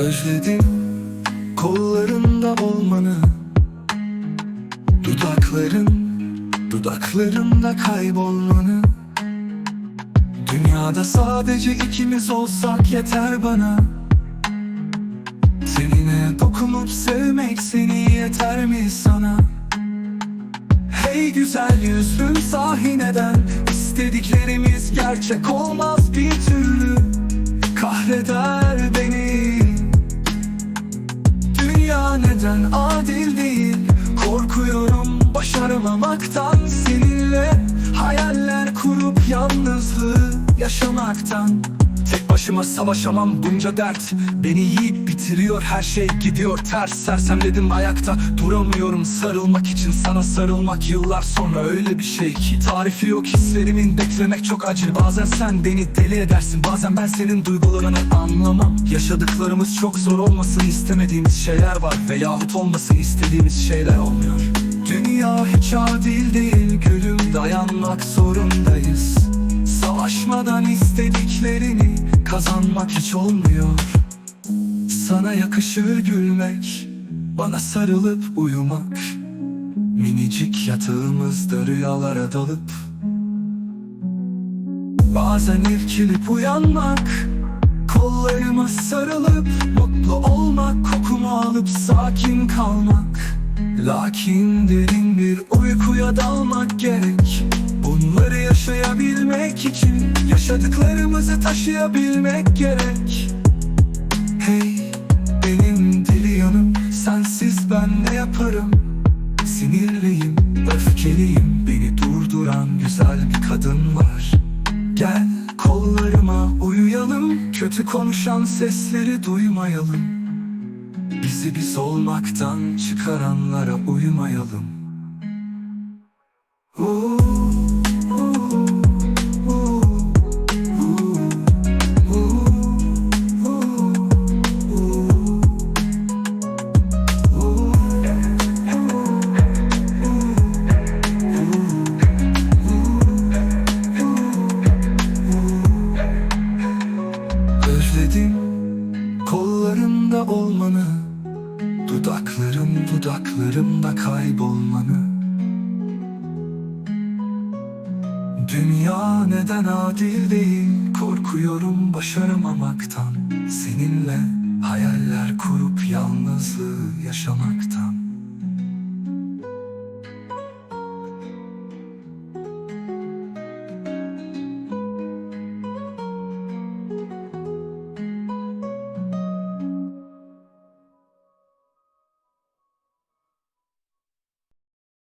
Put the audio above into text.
Özledim kollarında olmanı. Dudakların, dudaklarında kaybolmanı. Dünyada sadece ikimiz olsak yeter bana. Seninle dokunup sevmek seni yeter mi sana? Hey güzel yüzlüm sahi neden istediklerimiz gerçek olmaz bir türlü başaramamaktan Seninle hayaller kurup yalnızlığı yaşamaktan. Tek başıma savaşamam bunca dert Beni yiyip bitiriyor her şey gidiyor ters. Sersemledim ayakta duramıyorum sarılmak için. Sana sarılmak yıllar sonra öyle bir şey ki. Tarifi yok hislerimin beklemek çok acı. Bazen sen beni deli edersin bazen ben senin duygularını anlamam. Yaşadıklarımız çok zor olmasın istemediğimiz şeyler var Veyahut olmasın istediğimiz şeyler olmuyor hiç adil değil gülüm dayanmak zorundayız. Savaşmadan istediklerini kazanmak hiç olmuyor. Sana yakışır gülmek, bana sarılıp uyumak. Minicik yatağımızda rüyalara dalıp Bazen irkilip uyanmak. Kollarıma sarılıp mutlu olmak Kokumu alıp sakin kalmak Lakin derin bir uykuya dalmak gerek. Bunları yaşayabilmek için Yaşadıklarımızı taşıyabilmek gerek. Hey benim deli yanım Sensiz ben ne yaparım? Sinirliyim, öfkeliyim Beni durduran güzel bir kadın var. Gel kollarıma uyuyalım Kötü konuşan sesleri duymayalım Bizi biz olmaktan çıkaranlara oo, oo, Özledim kollarında olmanı Dudaklarım dudaklarımda kaybolmanı Dünya neden adil değil? Korkuyorum başaramamaktan. Seninle hayaller kurup yalnızlığı yaşamaktan